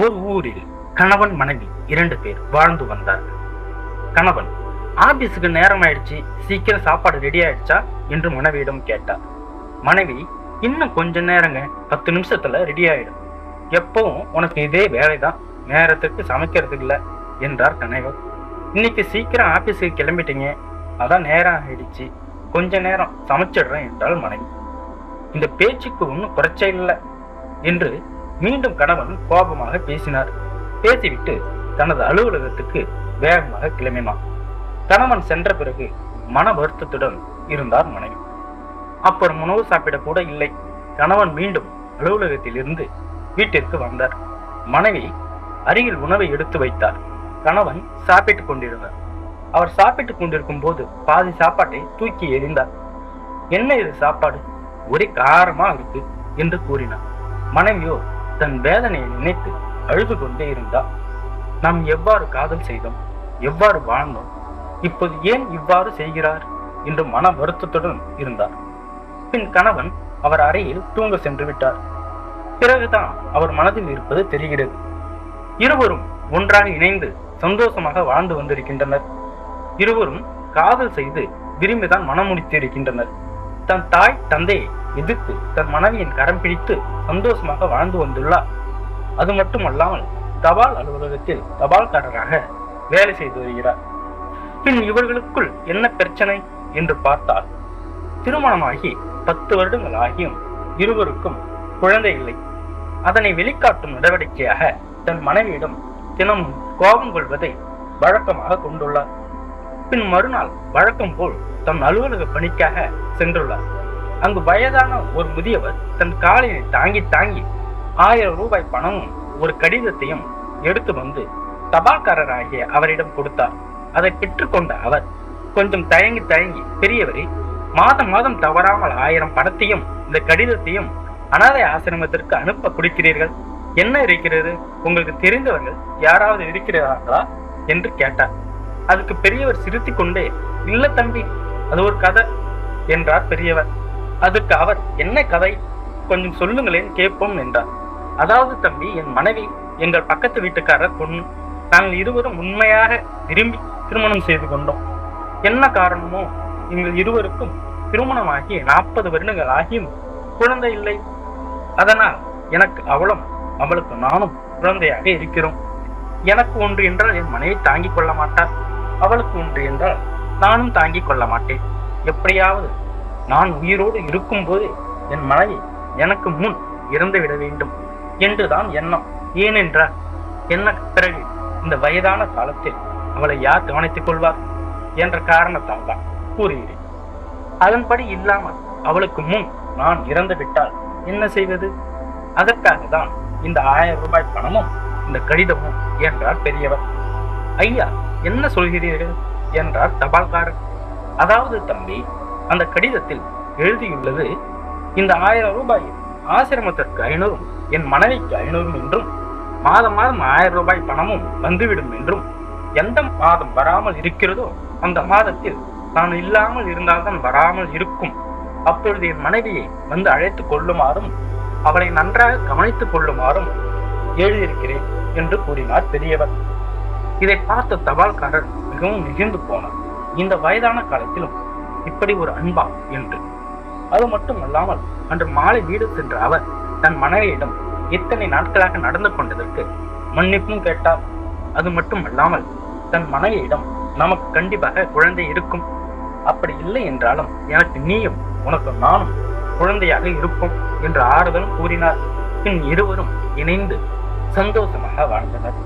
ஒரு ஊரில் கணவன் மனைவி இரண்டு பேர் வாழ்ந்து வந்தார்கள். கணவன் ஆபீஸுக்கு நேரம் ஆயிடுச்சு சீக்கிரம் சாப்பாடு ரெடி ஆயிடுச்சா? என்று மனைவியிடம் கேட்டார். மனைவி இன்னும் கொஞ்ச நேரங்க பத்து நிமிஷத்துல ரெடி ஆயிடும். எப்பவும் உனக்கு இதே வேலைதான் நேரத்துக்கு சமைக்கிறது இல்லை என்றார் கணவர். இன்னைக்கு சீக்கிரம் ஆபீஸுக்கு கிளம்பிட்டீங்க அதான் நேரம் ஆயிடுச்சு கொஞ்ச நேரம் சமைச்சிடுறேன் என்றாள் மனைவி. இந்த பேச்சுக்கு ஒன்றும் குறைச்சே இல்லை என்று மீண்டும் கணவன் கோபமாக பேசினார். பேசிவிட்டு தனது அலுவலகத்துக்கு வேகமாக கிளம்பினான். கணவன் சென்ற பிறகு மன வருத்தத்துடன் இருந்தார் மனைவி. அப்புறம் உணவு சாப்பிட கூட இல்லை. கணவன் மீண்டும் அலுவலகத்தில் இருந்து வீட்டிற்கு வந்தார். மனைவி அருகில் உணவை எடுத்து வைத்தார். கணவன் சாப்பிட்டுக் கொண்டிருந்தார். அவர் சாப்பிட்டுக் கொண்டிருக்கும் போது பாதி சாப்பாட்டை தூக்கி எறிந்தார். என்ன இது சாப்பாடு? ஒரே காரமா இருக்கு என்று கூறினார். மனைவியோ தன் வேதனையை நினைத்து அழுது கொண்டே இருந்தார் நாம் எவ்வாறு காதல் செய்தோம் எவ்வாறு வாழ்ந்தோம் இப்போது ஏன் இவ்வாறு செய்கிறார் என்று மன வருத்தத்துடன் இருந்தார். பின் கணவன் அவர் அறையில் தூங்க சென்று விட்டார். பிறகுதான் அவர் மனதில் இருப்பது தெரிகிறது. இருவரும் ஒன்றாக இணைந்து சந்தோஷமாக வாழ்ந்து வந்திருக்கின்றனர். இருவரும் காதல் செய்து விரும்பிதான் மனம் முடித்து இருக்கின்றனர் தன் தாய் தந்தையை எதிர்த்து தன் மனைவியின் கரம் பிடித்து சந்தோஷமாக வாழ்ந்து வந்துள்ளார். அது மட்டுமல்லாமல் தபால் அலுவலகத்தில் தபால்காரராக வேலை செய்து வருகிறார். பின் இவர்களுக்குள் என்ன பிரச்சனை என்று பார்த்தால் திருமணமாகி பத்து வருடங்கள் ஆகியும் இருவருக்கும் குழந்தை இல்லை. அதனை வெளிக்காட்டும் நடவடிக்கையாக தன் மனைவியிடம் தினமும் கோபம் கொள்வதை வழக்கமாக கொண்டுள்ளார். பின் மறுநாள் வழக்கம் போல் தன் அலுவலக பணிக்காக சென்றுள்ளார். அங்கு வயதான ஒரு முதியவர் தன் காலினை தாங்கி தாங்கி ஆயிரம் ரூபாய் பணமும் ஒரு கடிதத்தையும் எடுத்து வந்து தபால்காரராகிய அவரிடம் கொடுத்தார். அதை பெற்றுக்கொண்ட அவர் கொஞ்சம் தயங்கி தயங்கி பெரியவரே மாதம் மாதம் தவறாமல் ஆயிரம் பணத்தையும் இந்த கடிதத்தையும் அனாதை ஆசிரமத்திற்கு அனுப்ப கொடுக்கிறீர்கள். என்ன இருக்கிறது? உங்களுக்கு தெரிந்தவர்கள் யாராவது இருக்கிறார்களா? என்று கேட்டார். அதுக்கு பெரியவர் சிரித்து கொண்டே இல்ல தம்பி அது ஒரு கதை என்றார் பெரியவர். அதுக்கு அவர் என்ன கதை? கொஞ்சம் சொல்லுங்களேன் கேட்போம் என்றார். அதாவது தம்பி என் மனைவி எங்கள் பக்கத்து வீட்டுக்காரர் பொண்ணு நாங்கள் இருவரும் உண்மையாக விரும்பி திருமணம் செய்து கொண்டோம். என்ன காரணமோ எங்கள் இருவருக்கும் திருமணமாகி நாற்பது வருடங்கள் ஆகியும் குழந்தை இல்லை. அதனால் எனக்கு அவளும் அவளுக்கு நானும் குழந்தையாக இருக்கிறோம். எனக்கு ஒன்று என்றால் என் மனைவி தாங்கிக் கொள்ள மாட்டார். அவளுக்கு ஒன்று என்றால் நானும் தாங்கிக் கொள்ள மாட்டேன். எப்படியாவது நான் உயிரோடு இருக்கும்போது என் மனைவி எனக்கு முன் இறந்துவிட வேண்டும் என்றுதான் எண்ணம். ஏனென்றால் என்ன பிறகு இந்த வயதான காலத்தில் அவளை யார் கவனித்துக் கொள்வார் என்ற காரணத்தால் தான் கூறுகிறேன். அதன்படி இல்லாமல் அவளுக்கு முன் நான் இறந்து விட்டால் என்ன செய்வது? அதற்காக தான் இந்த ஆயிரம் ரூபாய் பணமும் இந்த கடிதமும் என்றார் பெரியவர். ஐயா என்ன சொல்கிறீர்கள்? என்றார் தபால்காரர். அதாவது தம்பி அந்த கடிதத்தில் எழுதியுள்ளது இந்த ஆயிரம் ரூபாய் ஆசிரமத்திற்கு ஐநூறும் என் மனைவிக்கு ஐநூறும் என்றும் மாதம் மாதம் ஆயிரம் ரூபாய் பணமும் வந்துவிடும் என்றும் எந்த மாதம் வராமல் இருக்கிறதோ அந்த மாதத்தில் நான் இல்லாமல் இருந்தால்தான் வராமல் இருக்கும். அப்பொழுது என் மனைவியை வந்து அழைத்துக் கொள்ளுமாறும் அவளை நன்றாக கவனித்துக் கொள்ளுமாறும் எழுதியிருக்கிறேன் என்று கூறினார் பெரியவர். இதை பார்த்த தபால்காரர் மிகவும் மிகுந்து போனார். இந்த வயதான காலத்திலும் இப்படி ஒரு அன்பா என்று. அது மட்டுமல்லாமல் அன்று மாலை வீடு சென்ற அவர் தன் மனைவியிடம் இத்தனை நாட்களாக நடந்து கொண்டதற்கு மன்னிப்பும் கேட்டார். அது மட்டுமல்லாமல் தன் மனைவியிடம் நமக்கு கண்டிப்பாக குழந்தை இருக்கும். அப்படி இல்லை என்றாலும் எனக்கு நீயும் உனக்கு நானும் குழந்தையாக இருப்போம் என்று ஆறுதலும் கூறினார். பின் இருவரும் இணைந்து சந்தோஷமாக வாழ்ந்தனர்.